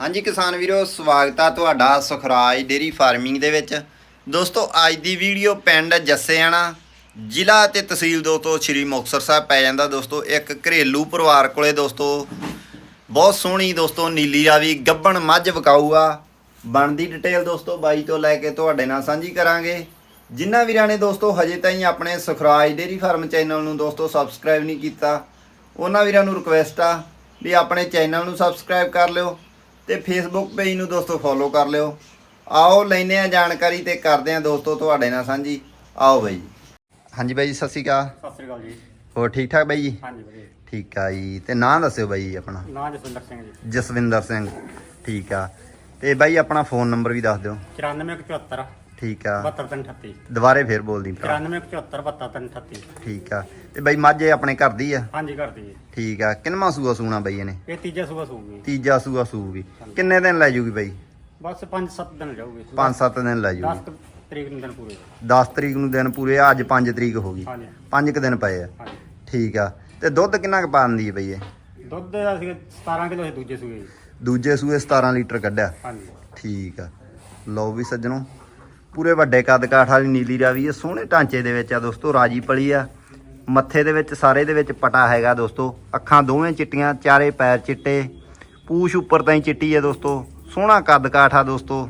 ਹਾਂਜੀ ਕਿਸਾਨ ਵੀਰੋ, ਸਵਾਗਤ ਆ ਤੁਹਾਡਾ ਸੁਖਰਾਜ ਡੇਰੀ ਫਾਰਮਿੰਗ ਦੇ ਵਿੱਚ। ਦੋਸਤੋ, ਅੱਜ ਦੀ ਵੀਡੀਓ ਪਿੰਡ ਜੱਸੇਆਣਾ, ਜ਼ਿਲ੍ਹਾ ਤੇ ਤਹਿਸੀਲ ਦੋਸਤੋ ਸ਼੍ਰੀ ਮੁਕਤਸਰ ਸਾਹਿਬ ਪੈ ਜਾਂਦਾ ਦੋਸਤੋ। ਇੱਕ ਘਰੇਲੂ ਪਰਿਵਾਰ ਕੋਲੇ ਦੋਸਤੋ, ਬਹੁਤ ਸੋਹਣੀ ਦੋਸਤੋ ਨੀਲੀ ਰਾਵੀ ਗੱਬਣ ਮੱਝ ਵਿਕਾਊ ਆ ਬਣਦੀ ਡਿਟੇਲ ਦੋਸਤੋ ਬਾਈ ਤੋਂ ਲੈ ਕੇ ਤੁਹਾਡੇ ਨਾਲ ਸਾਂਝੀ ਕਰਾਂਗੇ। ਜਿਨ੍ਹਾਂ ਵੀਰਾਂ ਨੇ ਦੋਸਤੋ ਹਜੇ ਤਾਈਂ ਆਪਣੇ ਸੁਖਰਾਜ ਡੇਰੀ ਫਾਰਮ ਚੈਨਲ ਨੂੰ ਦੋਸਤੋ ਸਬਸਕ੍ਰਾਈਬ ਨਹੀਂ ਕੀਤਾ, ਉਹਨਾਂ ਵੀਰਾਂ ਨੂੰ ਰਿਕੁਐਸਟ ਆ ਵੀ ਆਪਣੇ ਚੈਨਲ ਨੂੰ ਸਬਸਕ੍ਰਾਈਬ ਕਰ ਲਿਓ। ਤੇ ਫੇਸਬੁੱਕ ਪੇਜ ਨੂੰ ਦੋਸਤੋ ਫੋਲੋ ਕਰ ਲਿਓ। ਆਓ ਲੈਨੇ ਆ ਜਾਣਕਾਰੀ ਤੇ ਕਰਦੇ ਆ ਦੋਸਤੋ ਤੁਹਾਡੇ ਨਾਲ ਸਾਂਝੀ। ਆਓ ਬਾਈ ਹਾਂਜੀ ਬਾਈ ਸਤਿ ਸ਼੍ਰੀ ਅਕਾਲ। ਸਤਿ ਸ੍ਰੀ ਅਕਾਲ ਜੀ। ਹੋਰ ਠੀਕ ਠਾਕ ਬਾਈ ਜੀ? ਹਾਂਜੀ ਵਧੀਆ। ਠੀਕ ਆ ਜੀ। ਤੇ ਨਾਂ ਦੱਸਿਓ ਬਾਈ ਜੀ ਆਪਣਾ। ਨਾਂ ਜਸਵਿੰਦਰ ਸਿੰਘ ਜੀ। ਜਸਵਿੰਦਰ ਸਿੰਘ। ਠੀਕ ਆ। ਤੇ ਬਾਈ ਆਪਣਾ ਫੋਨ ਨੰਬਰ ਵੀ ਦੱਸ ਦਿਓ। 9474 ਠੀਕ ਆ। 7238 ਦੁਬਾਰੇ ਫੇਰ ਬੋਲਦੀ ਭਰਾ। 9474 7238 ਠੀਕ ਆ। ਤੇ ਬਾਈ ਮੱਝ ਇਹ ਆਪਣੇ ਘਰ ਦੀ ਆ? ਹਾਂਜੀ ਕਰਦੀ ਜੀ ਠੀਕ ਆ। ਕਿੰਨਵਾਂ ਸੂਆ ਸੂਣਾ ਬਾਈ ਇਹਨੇ? ਇਹ ਤੀਜਾ ਸੂਬਾ ਸੂਗੀ। ਤੀਜਾ ਸੂਆ ਸੂਗੀ। ਕਿੰਨੇ ਦਿਨ ਲੈ ਜੂਗੀ ਬਾਈ? ਬਸ 5-7 ਦਿਨ ਜਾਊਗੀ। 5-7 ਦਿਨ ਲੈ ਜੂਗੀ। 10 ਤਰੀਕ ਨੂੰ ਦਿਨ ਪੂਰੇ 10 ਤਰੀਕ ਨੂੰ ਦਿਨ ਪੂਰੇ ਆ ਅੱਜ 5 ਤਰੀਕ ਹੋ ਗਈ। ਹਾਂਜੀ। 5 ਕੁ ਦਿਨ ਪਏ ਆ। ਹਾਂਜੀ। ਠੀਕ ਆ। ਤੇ ਦੁੱਧ ਕਿੰਨਾ ਕੁ ਪਾਉਂਦੀ ਹੈ ਬਈ ਇਹ? ਦੁੱਧ ਦਾ ਸੀ 17 ਕਿਲੋ ਇਹ ਦੂਜੇ ਸੂਏ ਜੀ ਦੂਜੇ ਸੂਏ 17 ਲੀਟਰ ਕੱਢਿਆ। ਹਾਂਜੀ। ਠੀਕ ਆ। ਲਓ ਵੀ ਸੱਜਣੋ ਪੂਰੇ ਵੱਡੇ ਕੱਦ ਕਾਠ ਵਾਲੀ ਨੀਲੀ ਰਾਵੀ ਹੈ ਸੋਹਣੇ ਢਾਂਚੇ ਦੇ ਵਿੱਚ ਆ ਦੋਸਤੋ ਰਾਜੀ ਪਲੀ ਆ। ਮੱਥੇ ਦੇ ਵਿੱਚ ਸਾਰੇ ਦੇ ਵਿੱਚ ਪਟਾ ਹੈਗਾ ਦੋਸਤੋ। ਅੱਖਾਂ ਦੋਵੇਂ ਚਿੱਟੀਆਂ ਚਾਰੇ ਪੈਰ ਚਿੱਟੇ। ਪੂਛ ਉੱਪਰ ਤਾਈਂ ਚਿੱਟੀ ਹੈ ਦੋਸਤੋ। ਸੋਹਣਾ ਕੱਦ ਕਾਠ ਆ ਦੋਸਤੋ।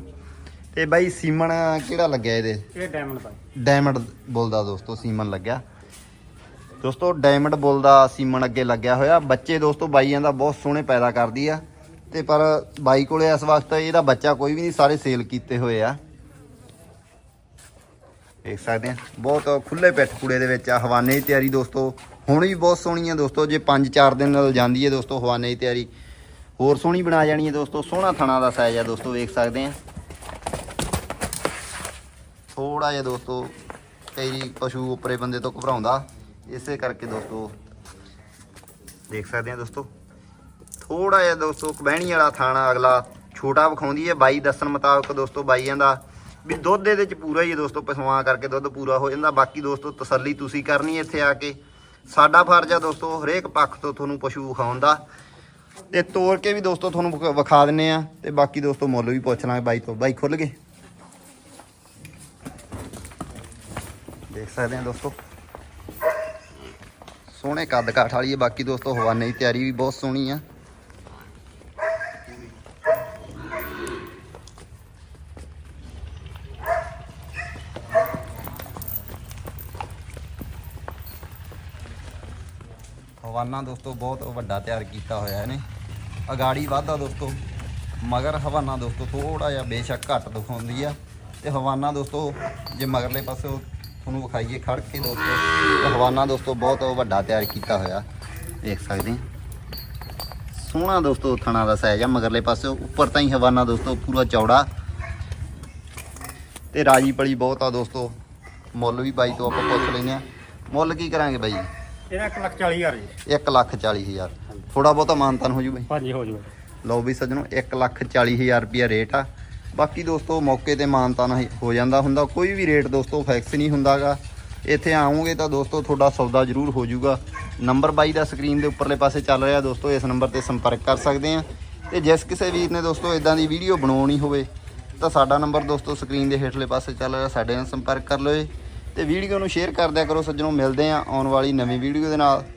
ਤੇ ਬਾਈ ਸੀਮਨ ਕਿਹੜਾ ਲੱਗਿਆ ਇਹਦੇ? ਇਹ ਡਾਇਮੰਡ ਦਾ ਡਾਇਮੰਡ ਬੁੱਲ ਦਾ ਦੋਸਤੋ ਸੀਮਨ ਲੱਗਿਆ। ਦੋਸਤੋ ਡਾਇਮੰਡ ਬੁੱਲ ਦਾ ਸੀਮਨ ਅੱਗੇ ਲੱਗਿਆ ਹੋਇਆ। ਬੱਚੇ ਦੋਸਤੋ ਬਾਈਆਂ ਦਾ ਬਹੁਤ ਸੋਹਣੇ ਪੈਦਾ ਕਰਦੀ ਆ। ਤੇ ਪਰ ਬਾਈ ਕੋਲੇ ਇਸ ਵਕਤ ਇਹਦਾ ਬੱਚਾ ਕੋਈ ਵੀ ਨਹੀਂ ਸਾਰੇ ਸੇਲ ਕੀਤੇ ਹੋਏ ਆ। ਦੇਖ ਸਕਦੇ ਆ ਬਹੁਤ ਖੁੱਲੇ ਪਿੱਠ ਕੂੜੇ ਦੇ ਵਿੱਚ ਆ, ਹਵਾਨੇ ਦੀ ਤਿਆਰੀ ਦੋਸਤੋ। ਹੁਣ ਵੀ ਬਹੁਤ ਸੋਹਣੀ ਆ ਦੋਸਤੋ, ਜੇ 5-4 ਦਿਨ ਨਾਲ ਜਾਂਦੀ ਹੈ ਦੋਸਤੋ ਹਵਾਨੇ ਦੀ ਤਿਆਰੀ। ਹੋਰ ਸੋਹਣੀ ਬਣਾ ਜਾਣੀ ਹੈ ਦੋਸਤੋ, ਸੋਹਣਾ ਥਣਾ ਦਾ ਸਾਈਜ਼ ਆ ਦੋਸਤੋ, ਵੇਖ ਸਕਦੇ ਆ ਥੋੜਾ ਜਿਹਾ ਦੋਸਤੋ, ਕਈ ਪਸ਼ੂ ਉੱਪਰੇ ਬੰਦੇ ਤੋਂ ਘਬਰਾਉਂਦਾ। ਇਸੇ ਕਰਕੇ ਦੋਸਤੋ, ਦੇਖ ਸਕਦੇ ਆ ਦੋਸਤੋ। ਥੋੜਾ ਜਿਹਾ ਦੋਸਤੋ ਕਬਹਿਣੀ ਵਾਲਾ ਥਾਣਾ ਅਗਲਾ ਛੋਟਾ ਵਿਖਾਉਂਦੀ ਹੈ। ਬਾਈ ਦੱਸਣ ਮੁਤਾਬਕ ਦੋਸਤੋ, ਬਾਈਆਂ ਦਾ ਵੀ ਦੁੱਧ ਇਹਦੇ ਚ ਪੂਰਾ ਹੀ ਹੈ ਦੋਸਤੋ ਪਸ਼ੂਆਂ ਕਰਕੇ ਦੁੱਧ ਪੂਰਾ ਹੋ ਜਾਂਦਾ। ਬਾਕੀ ਦੋਸਤੋ, ਤਸੱਲੀ ਤੁਸੀਂ ਕਰਨੀ ਇੱਥੇ ਆ ਕੇ। ਸਾਡਾ ਫਰਜ਼ ਆ ਦੋਸਤੋ, ਹਰੇਕ ਪੱਖ ਤੋਂ ਤੁਹਾਨੂੰ ਪਸ਼ੂ ਵਿਖਾਉਣ ਦਾ। ਤੇ ਤੋੜ ਕੇ ਵੀ ਦੋਸਤੋ, ਤੁਹਾਨੂੰ ਵਿਖ- ਵਿਖਾ ਦਿੰਨੇ ਆ। ਤੇ ਬਾਕੀ ਦੋਸਤੋ, ਮੁੱਲ ਵੀ ਪੁੱਛ ਲਾਂਗੇ ਬਾਈ ਤੋਂ। ਬਾਈ ਖੁੱਲ ਗਏ? ਦੇਖ ਸਕਦੇ ਆ ਦੋਸਤੋ। ਸੋਹਣੇ ਕੱਦ ਕਾਠ ਵਾਲੀ ਹੈ। ਬਾਕੀ ਦੋਸਤੋ, ਹਵਾਨੇ ਦੀ ਤਿਆਰੀ ਵੀ ਬਹੁਤ ਸੋਹਣੀ ਆ। ਹਵਾਨਾ ਦੋਸਤੋ, ਬਹੁਤ ਵੱਡਾ ਤਿਆਰ ਕੀਤਾ ਹੋਇਆ ਇਹਨੇ। ਅਗਾੜੀ ਵਾਧਾ ਦੋਸਤੋ, ਮਗਰ ਹਵਾਨਾ ਦੋਸਤੋ ਥੋੜਾ ਜਿਹਾ ਬੇਸ਼ੱਕ ਘੱਟ ਦਿਖਾਉਂਦੀ ਆ। ਤੇ ਹਵਾਨਾ ਦੋਸਤੋ, ਜੇ ਮਗਰਲੇ ਪਾਸੇ ਤੁਹਾਨੂੰ ਵਿਖਾਈਏ ਖੜ ਕੇ ਦੋਸਤੋ ਹਵਾਨਾ ਦੋਸਤੋ, ਬਹੁਤ ਵੱਡਾ ਤਿਆਰ ਕੀਤਾ ਹੋਇਆ। ਦੇਖ ਸਕਦੇ ਸੋਹਣਾ ਦੋਸਤੋ, ਥਣਾ ਦਾ ਸਾਈਜ਼ ਆ, ਮਗਰਲੇ ਪਾਸੇ ਉੱਪਰ ਤਾਂ ਹੀ ਹਵਾਨਾ ਦੋਸਤੋ, ਪੂਰਾ ਚੌੜਾ। ਤੇ ਰਾਜੀ ਪਲੀ ਬਹੁਤ ਆ ਦੋਸਤੋ। ਮੁੱਲ ਵੀ ਬਾਈ ਤੋਂ ਆਪਾਂ ਪੁੱਛ ਲੈਨੇ ਆ ਮੁੱਲ ਕੀ ਕਰਾਂਗੇ ਬਾਈ? ਇਹਦਾ 1 ਲੱਖ 40 ਹਜ਼ਾਰ ਜੀ। 1 ਲੱਖ 40 ਹਜ਼ਾਰ। ਥੋੜਾ ਬਹੁਤਾ ਮਾਨਤਨ ਹੋ ਜੂ ਬਾਈ। ਹਾਂਜੀ ਹੋ ਜੂਗਾ ਲਓ ਵੀ ਸੱਜਣੋ 1 ਲੱਖ 40 ਹਜ਼ਾਰ ਰੁਪਿਆ ਰੇਟ ਆ। ਬਾਕੀ ਦੋਸਤੋ ਮੌਕੇ ਤੇ ਮਾਨਤਨ ਹੋ ਜਾਂਦਾ ਹੁੰਦਾ। ਕੋਈ ਵੀ ਰੇਟ ਦੋਸਤੋ ਫਿਕਸ ਨਹੀਂ ਹੁੰਦਾਗਾ। ਇੱਥੇ ਆਉਂਗੇ ਤਾਂ ਦੋਸਤੋ ਤੁਹਾਡਾ ਸੌਦਾ ਜ਼ਰੂਰ ਹੋ ਜਾਊਗਾ ਨੰਬਰ ਬਾਈ ਦਾ ਸਕਰੀਨ ਦੇ ਉੱਪਰਲੇ ਪਾਸੇ ਚੱਲ ਰਿਹਾ ਦੋਸਤੋ ਇਸ ਨੰਬਰ ਤੇ ਸੰਪਰਕ ਕਰ ਸਕਦੇ ਆ। ਤੇ ਜਿਸ ਕਿਸੇ ਵੀਰ ਨੇ ਦੋਸਤੋ ਇਦਾਂ ਦੀ ਵੀਡੀਓ ਬਣਾਉਣੀ ਹੋਵੇ ਤਾਂ ਸਾਡਾ ਨੰਬਰ ਦੋਸਤੋ ਸਕਰੀਨ ਦੇ ਹੇਠਲੇ ਪਾਸੇ ਚੱਲ ਰਿਹਾ। ਸਾਡੇ ਨਾਲ ਸੰਪਰਕ ਕਰ ਲਓ ਤੇ ਵੀਡੀਓ ਨੂੰ ਸ਼ੇਅਰ ਕਰ ਦਿਆ ਕਰੋ। ਸੱਜਣੋ, ਮਿਲਦੇ ਆ ਆਉਣ ਵਾਲੀ ਨਵੀਂ ਵੀਡੀਓ ਦੇ ਨਾਲ।